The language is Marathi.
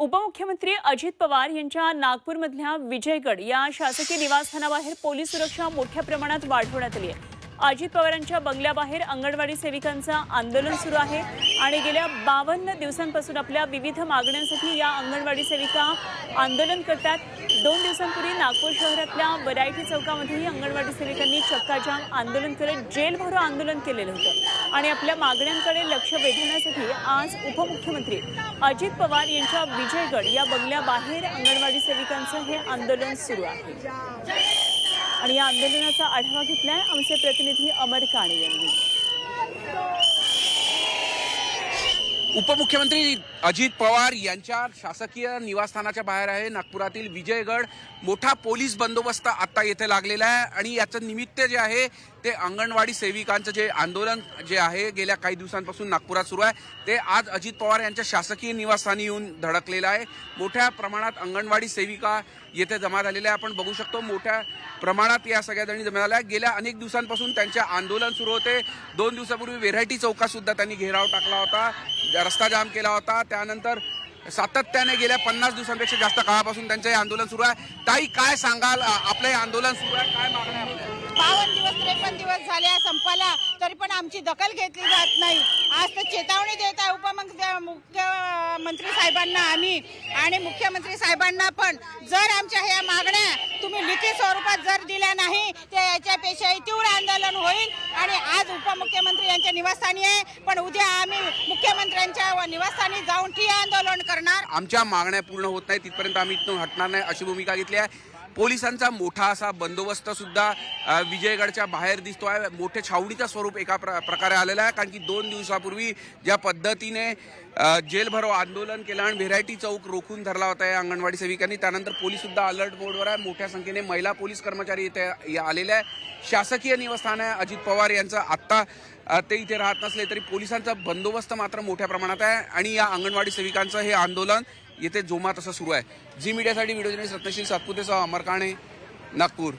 उपमुख्यमंत्री अजित पवार यांच्या नागपूरमधल्या विजयगड या शासकीय निवासस्थानाबाहेर पोलीस सुरक्षा मोठ्या प्रमाणात वाढवण्यात आली आहे. अजित पवारांच्या बंगल्याबाहेर अंगणवाडी सेविकांचं आंदोलन सुरू आहे आणि गेल्या बावन्न दिवसांपासून आपल्या विविध मागण्यांसाठी या अंगणवाडी सेविका आंदोलन करतात. दोन दिवसांपूर्वी नागपूर शहरातल्या वरायटी चौकामध्येही अंगणवाडी सेविकांनी चक्काजाम आंदोलन करत जेलभरो आंदोलन केलेलं होतं. आणि आपल्या मागण्यांकडे लक्ष वेधण्यासाठी आज उपमुख्यमंत्री अजित पवार यांच्या विजयगड या बंगल्याबाहेर अंगणवाडी सेविकांचं हे आंदोलन सुरू आहे. आणि या आंदोलनाचा आढावा घेतलाय आमचे प्रतिनिधी अमर काणे यांनी. उपमुख्यमंत्री अजित पवार यांच्या शासकीय निवासस्थानाच्या बाहेर आहे. नागपुरातील विजयगड मोठा पोलीस बंदोबस्त आता येथे लागलेला आहे. आणि याचं निमित्त जे आहे ते अंगणवाडी सेविकांचं जे आंदोलन जे आहे गेल्या काही दिवसांपासून नागपुरात सुरू आहे. ते आज अजित पवार यांच्या शासकीय निवासस्थानी येऊन धडकलेलं आहे. मोठ्या प्रमाणात अंगणवाडी सेविका येथे जमा झालेल्या आहे आपण बघू शकतो मोठ्या प्रमाणात या सगळ्या जणी जमा झाल्या गेल्या अनेक दिवसांपासून त्यांचे आंदोलन सुरू होते. दोन दिवसापूर्वी व्हेरायटी चौकासुद्धा त्यांनी घेराव टाकला होता रस्ता जाम केला होता. त्यानंतर सातत्याने गेल्या पन्नास दिवसांपेक्षा जास्त काळापासून त्यांचं हे आंदोलन सुरू आहे. ताई काय सांगाल? आपलं हे आंदोलन सुरू आहे. काय मागण्या आहे बावन्न दिवस त्रेपन्न दिवस झाले संपाला तरी पण आमची दखल घेतली जात नाही. आज तर चेतावणी देत आहे उपमुख्य मुख्यमंत्री साहेबांना आम्ही. आणि मुख्यमंत्री साहेबांना पण. जर आमच्या ह्या मागण्या तुम्ही लिखित स्वरूपात जर दिल्या नाही तर याच्यापेक्षाही तीव्र आंदोलन होईल. आणि आज उपमुख्यमंत्री यांच्या निवासस्थानी आहे. पण उद्या आम्ही मुख्यमंत्र्यांच्या निवासस्थानी जाऊन ठिय्या आंदोलन करणार. आमच्या मागण्या पूर्ण होत नाही तिथपर्यंत आम्ही इथून हटणार नाही अशी भूमिका घेतली आहे. पोलिसांचा मोठा असा बंदोबस्त सुद्धा विजयगडच्या बाहेर दिसतो आहे मोठे छावणीचं स्वरूप एका प्र प्रकारे आलेलं आहे. कारण की दोन दिवसापूर्वी ज्या पद्धतीने जेलभरो आंदोलन केलं आणि व्हेरायटी चौक रोखून धरला होता या अंगणवाडी सेविकांनी त्यानंतर पोलीस सुद्धा अलर्ट मोडवर आहे. मोठ्या संख्येने महिला पोलीस कर्मचारी इथे आलेले आहे शासकीय निवासस्थान आहे अजित पवार यांचं. आत्ता ते इथे राहत नसले तरी पोलिसांचा बंदोबस्त मात्र मोठ्या प्रमाणात आहे. आणि या अंगणवाडी सेविकांचं हे आंदोलन येथे जोमात असा सुरू आहे. झी मीडियासाठी व्हिडिओ जर्नलिस्ट रत्नशील सातपुतेसह अमर काणे नागपूर.